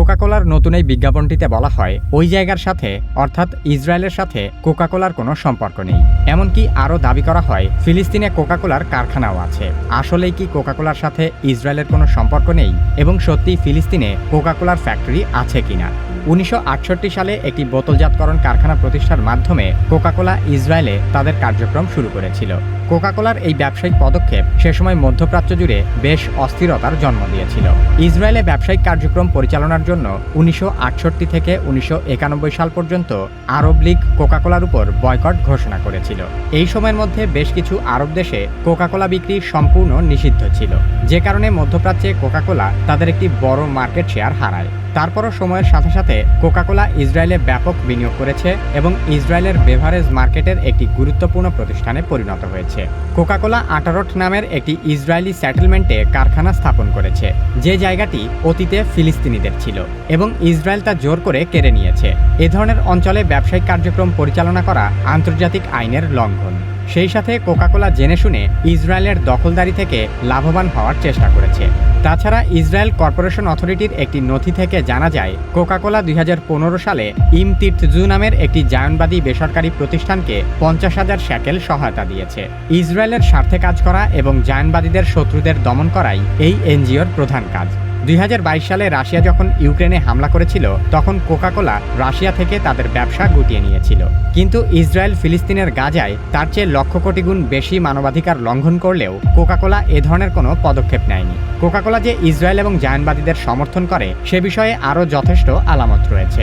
কোকাকোলার নতুন এই বিজ্ঞাপনটিতে বলা হয়, ওই জায়গার সাথে, অর্থাৎ ইসরায়েলের সাথে, কোকাকোলার কোনো সম্পর্ক নেই। এমনকি আরও দাবি করা হয়, ফিলিস্তিনে কোকাকোলার কারখানাও আছে। আসলেই কি কোকাকোলার সাথে ইসরায়েলের কোনো সম্পর্ক নেই? এবং সত্যি ফিলিস্তিনে কোকাকোলার ফ্যাক্টরি আছে কিনা? উনিশশো আটষট্টি সালে একটি বোতলজাতকরণ কারখানা প্রতিষ্ঠার মাধ্যমে কোকাকোলা ইসরায়েলে তাদের কার্যক্রম শুরু করেছিল। কোকাকোলার এই ব্যবসায়িক পদক্ষেপ সে সময় মধ্যপ্রাচ্য জুড়ে বেশ অস্থিরতার জন্ম দিয়েছিল। ইসরায়েলে ব্যবসায়িক কার্যক্রম পরিচালনার জন্য উনিশশো আটষট্টি থেকে উনিশশো একানব্বই সাল পর্যন্ত আরব লীগ কোকাকোলার উপর বয়কট ঘোষণা করেছিল। এই সময়ের মধ্যে বেশ কিছু আরব দেশে কোকাকোলা বিক্রি সম্পূর্ণ নিষিদ্ধ ছিল। যে কারণে মধ্যপ্রাচ্যে কোকাকোলা তাদের একটি বড় মার্কেট শেয়ার হারায়। তারপরও সময়ের সাথে সাথে কোকাকোলা ইসরায়েলে ব্যাপক বিনিয়োগ করেছে এবং ইসরায়েলের বেভারেজ মার্কেটের একটি গুরুত্বপূর্ণ প্রতিষ্ঠানে পরিণত হয়েছে। কোকাকোলা আটারট নামের একটি ইসরায়েলি সেটেলমেন্টে কারখানা স্থাপন করেছে। যে জায়গাটি অতীতে ফিলিস্তিনিদের ছিল এবং ইসরায়েল তা জোর করে কেড়ে নিয়েছে। এ ধরনের অঞ্চলে ব্যবসায়িক কার্যক্রম পরিচালনা করা আন্তর্জাতিক আইনের লঙ্ঘন। সেই সাথে কোকাকোলা জেনে শুনে ইসরায়েলের দখলদারি থেকে লাভবান হওয়ার চেষ্টা করেছে। তাছাড়া ইসরায়েল কর্পোরেশন অথরিটির একটি নথি থেকে জানা যায়, কোকাকোলা দুই হাজার পনেরো সালে ইমতির্তজু নামের একটি জায়নবাদী বেসরকারি প্রতিষ্ঠানকে পঞ্চাশ হাজার শ্যাকেল সহায়তা দিয়েছে। ইসরায়েলের স্বার্থে কাজ করা এবং জায়নবাদীদের শত্রুদের দমন করাই এই এনজিওর প্রধান কাজ। দুই হাজার বাইশ সালে রাশিয়া যখন ইউক্রেনে হামলা করেছিল, তখন কোকাকোলা রাশিয়া থেকে তাদের ব্যবসা গুটিয়ে নিয়েছিল। কিন্তু ইসরায়েল ফিলিস্তিনের গাজায় তার চেয়ে লক্ষ কোটি গুণ বেশি মানবাধিকার লঙ্ঘন করলেও কোকাকোলা এ ধরনের কোনো পদক্ষেপ নেয়নি। কোকাকোলা যে ইসরায়েল এবং জায়নবাদীদের সমর্থন করে, সে বিষয়ে আরও যথেষ্ট আলামত রয়েছে।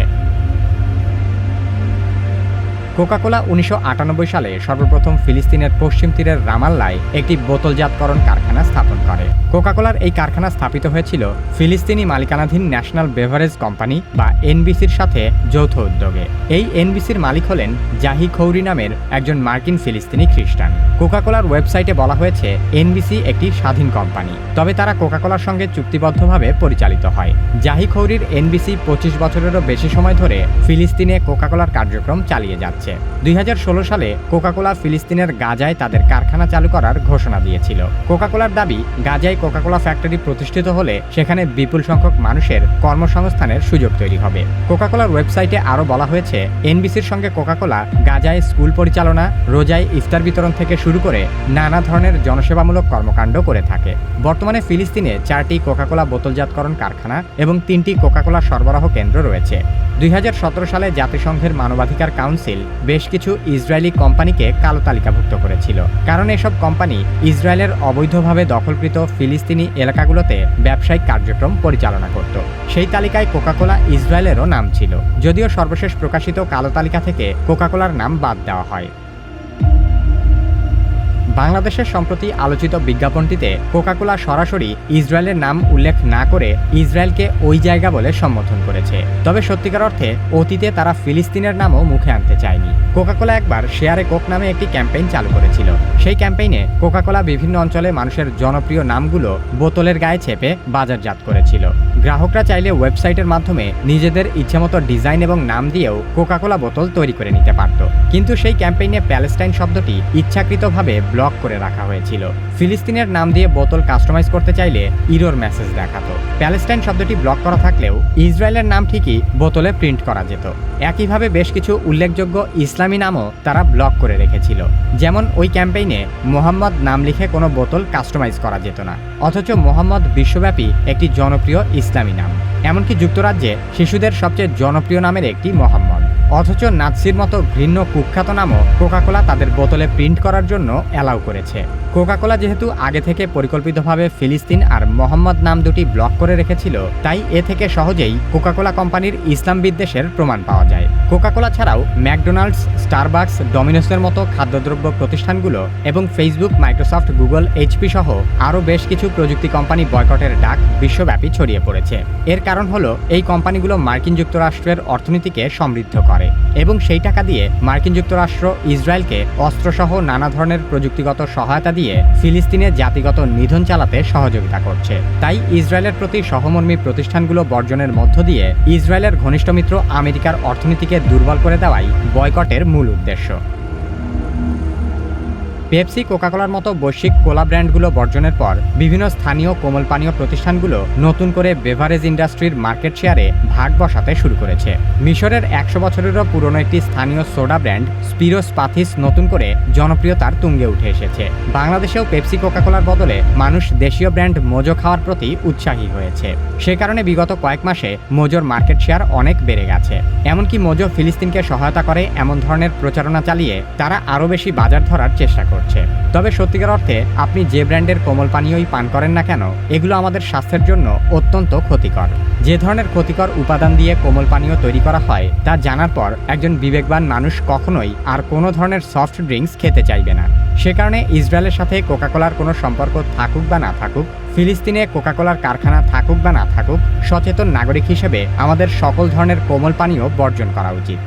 কোকাকোলা উনিশশো আটানব্বই সালে সর্বপ্রথম ফিলিস্তিনের পশ্চিম তীরের রামাল্লায় একটি বোতলজাতকরণ কারখানা স্থাপন করে। কোকাকোলার এই কারখানা স্থাপিত হয়েছিল ফিলিস্তিনি মালিকানাধীন ন্যাশনাল বেভারেজ কোম্পানি বা এনবিসির সাথে যৌথ উদ্যোগে। এই এনবিসির মালিক হলেন জাহি খৌরি নামের একজন মার্কিন ফিলিস্তিনি খ্রিস্টান। কোকাকোলার ওয়েবসাইটে বলা হয়েছে, এনবিসি একটি স্বাধীন কোম্পানি, তবে তারা কোকাকোলার সঙ্গে চুক্তিবদ্ধভাবে পরিচালিত হয়। জাহি খৌরির এনবিসি পঁচিশ বছরেরও বেশি সময় ধরে ফিলিস্তিনে কোকাকোলার কার্যক্রম চালিয়ে যাচ্ছে। দুই হাজার ষোলো সালে কোকাকোলা ফিলিস্তিনের গাজায় তাদের কারখানা চালু করার ঘোষণা দিয়েছিল। কোকাকোলার দাবি, গাজায় কোকাকোলা ফ্যাক্টরি প্রতিষ্ঠিত হলে সেখানে বিপুল সংখ্যক মানুষের কর্মসংস্থানের সুযোগ তৈরি হবে। কোকাকোলার ওয়েবসাইটে আরও বলা হয়েছে, এনবিসির সঙ্গে কোকাকোলা গাজায় স্কুল পরিচালনা, রোজায় ইফতার বিতরণ থেকে শুরু করে নানা ধরনের জনসেবামূলক কর্মকাণ্ড করে থাকে। বর্তমানে ফিলিস্তিনে চারটি কোকাকোলা বোতলজাতকরণ কারখানা এবং তিনটি কোকাকোলা সরবরাহ কেন্দ্র রয়েছে। দুই হাজার সতেরো সালে জাতিসংঘের মানবাধিকার কাউন্সিল বেশ কিছু ইসরায়েলি কোম্পানিকে কালো তালিকাভুক্ত করেছিল। কারণ এসব কোম্পানি ইসরায়েলের অবৈধভাবে দখলকৃত ফিলিস্তিনি এলাকাগুলোতে ব্যবসায়িক কার্যক্রম পরিচালনা করত। সেই তালিকায় কোকাকোলা ইসরায়েলেরও নাম ছিল। যদিও সর্বশেষ প্রকাশিত কালো তালিকা থেকে কোকাকোলার নাম বাদ দেওয়া হয়। বাংলাদেশের সম্প্রতি আলোচিত বিজ্ঞাপনটিতে কোকাকোলা সরাসরি ইসরায়েলের নাম উল্লেখ না করে ইসরায়েলকে ওই জায়গা বলে সম্বোধন করেছে। তবে সত্যিকার অর্থে অতীতে তারা ফিলিস্তিনের নামও মুখে আনতে চায়নি। কোকাকোলা একবার শেয়ারে কোক নামে একটি ক্যাম্পেইন চালু করেছিল। সেই ক্যাম্পেইনে কোকাকোলা বিভিন্ন অঞ্চলে মানুষের জনপ্রিয় নামগুলো বোতলের গায়ে চেপে বাজারজাত করেছিল। গ্রাহকরা চাইলে ওয়েবসাইটের মাধ্যমে নিজেদের ইচ্ছামতো ডিজাইন এবং নাম দিয়েও কোকাকোলা বোতল তৈরি করে নিতে পারত। কিন্তু সেই ক্যাম্পেইনে প্যালেস্টাইন শব্দটি ইচ্ছাকৃতভাবে ব্লক করে রাখা হয়েছিল। ফিলিস্তিনের নাম দিয়ে বোতল কাস্টমাইজ করতে চাইলে ইরোর মেসেজ দেখাতো। প্যালেস্টাইন শব্দটি ব্লক করা থাকলেও ইসরায়েলের নাম ঠিকই বোতলে প্রিন্ট করা যেত। একইভাবে বেশ কিছু উল্লেখযোগ্য ইসলামী নামও তারা ব্লক করে রেখেছিল। যেমন ওই ক্যাম্পেইনে মোহাম্মদ নাম লিখে কোনো বোতল কাস্টমাইজ করা যেত না। অথচ মোহাম্মদ বিশ্বব্যাপী একটি জনপ্রিয় নাম। এমনকি যুক্তরাজ্যে শিশুদের সবচেয়ে জনপ্রিয় নামের একটি মোহাম্মদ। অথচ নাৎসির মতো ঘৃণ্য কুখ্যাত নামও কোকাকোলা তাদের বোতলে প্রিন্ট করার জন্য অ্যালাউ করেছে। কোকাকোলা যেহেতু আগে থেকে পরিকল্পিতভাবে ফিলিস্তিন আর মোহাম্মদ নাম দুটি ব্লক করে রেখেছিল, তাই এ থেকে সহজেই কোকাকোলা কোম্পানির ইসলাম বিদ্বেষের প্রমাণ পাওয়া যায়। কোকাকোলা ছাড়াও ম্যাকডোনাল্ডস, স্টারবাকস, ডমিনোসের মতো খাদ্যদ্রব্য প্রতিষ্ঠানগুলো এবং ফেসবুক, মাইক্রোসফট, গুগল, এইচপি সহ আরও বেশ কিছু প্রযুক্তি কোম্পানি বয়কটের ডাক বিশ্বব্যাপী ছড়িয়ে পড়েছে। এর কারণ হলো, এই কোম্পানিগুলো মার্কিন যুক্তরাষ্ট্রের অর্থনীতিকে সমৃদ্ধ করে এবং সেই টাকা দিয়ে মার্কিন যুক্তরাষ্ট্র ইসরায়েলকে অস্ত্রসহ নানা ধরনের প্রযুক্তিগত সহায়তা দিয়ে ফিলিস্তিনে জাতিগত নিধন চালাতে সহযোগিতা করছে। তাই ইসরায়েলের প্রতি সহমর্মী প্রতিষ্ঠানগুলো বর্জনের মধ্য দিয়ে ইসরায়েলের ঘনিষ্ঠ মিত্র আমেরিকার অর্থনীতিকে দুর্বল করে দেওয়াই বয়কটের মূল উদ্দেশ্য। পেপসি, কোকাকোলার মতো বৈশ্বিক কোলা ব্র্যান্ডগুলো বর্জনের পর বিভিন্ন স্থানীয় কোমল পানীয় প্রতিষ্ঠানগুলো নতুন করে বেভারেজ ইন্ডাস্ট্রির মার্কেট শেয়ারে ভাগ বসাতে শুরু করেছে। মিশরের একশো বছরেরও পুরনো একটি স্থানীয় সোডা ব্র্যান্ড স্পিরোস পাথিস নতুন করে জনপ্রিয়তার তুঙ্গে উঠে এসেছে। বাংলাদেশেও পেপসি, কোকাকোলার বদলে মানুষ দেশীয় ব্র্যান্ড মোজো খাওয়ার প্রতি উৎসাহী হয়েছে। সে কারণে বিগত কয়েক মাসে মোজোর মার্কেট শেয়ার অনেক বেড়ে গেছে। এমনকি মোজো ফিলিস্তিনকে সহায়তা করে এমন ধরনের প্রচারণা চালিয়ে তারা আরও বেশি বাজার ধরার চেষ্টা করছে। তবে সত্যিকার অর্থে, আপনি যে ব্র্যান্ডের কোমল পানীয়ই পান করেন না কেন, এগুলো আমাদের স্বাস্থ্যের জন্য অত্যন্ত ক্ষতিকর। যে ধরনের ক্ষতিকর উপাদান দিয়ে কোমল পানীয় তৈরি করা হয়, তা জানার পর একজন বিবেকবান মানুষ কখনোই আর কোনো ধরনের সফট ড্রিঙ্কস খেতে চাইবে না। সে কারণে ইসরায়েলের সাথে কোকাকোলার কোনো সম্পর্ক থাকুক বা না থাকুক, ফিলিস্তিনে কোকাকোলার কারখানা থাকুক বা না থাকুক, সচেতন নাগরিক হিসেবে আমাদের সকল ধরনের কোমল পানীয় বর্জন করা উচিত।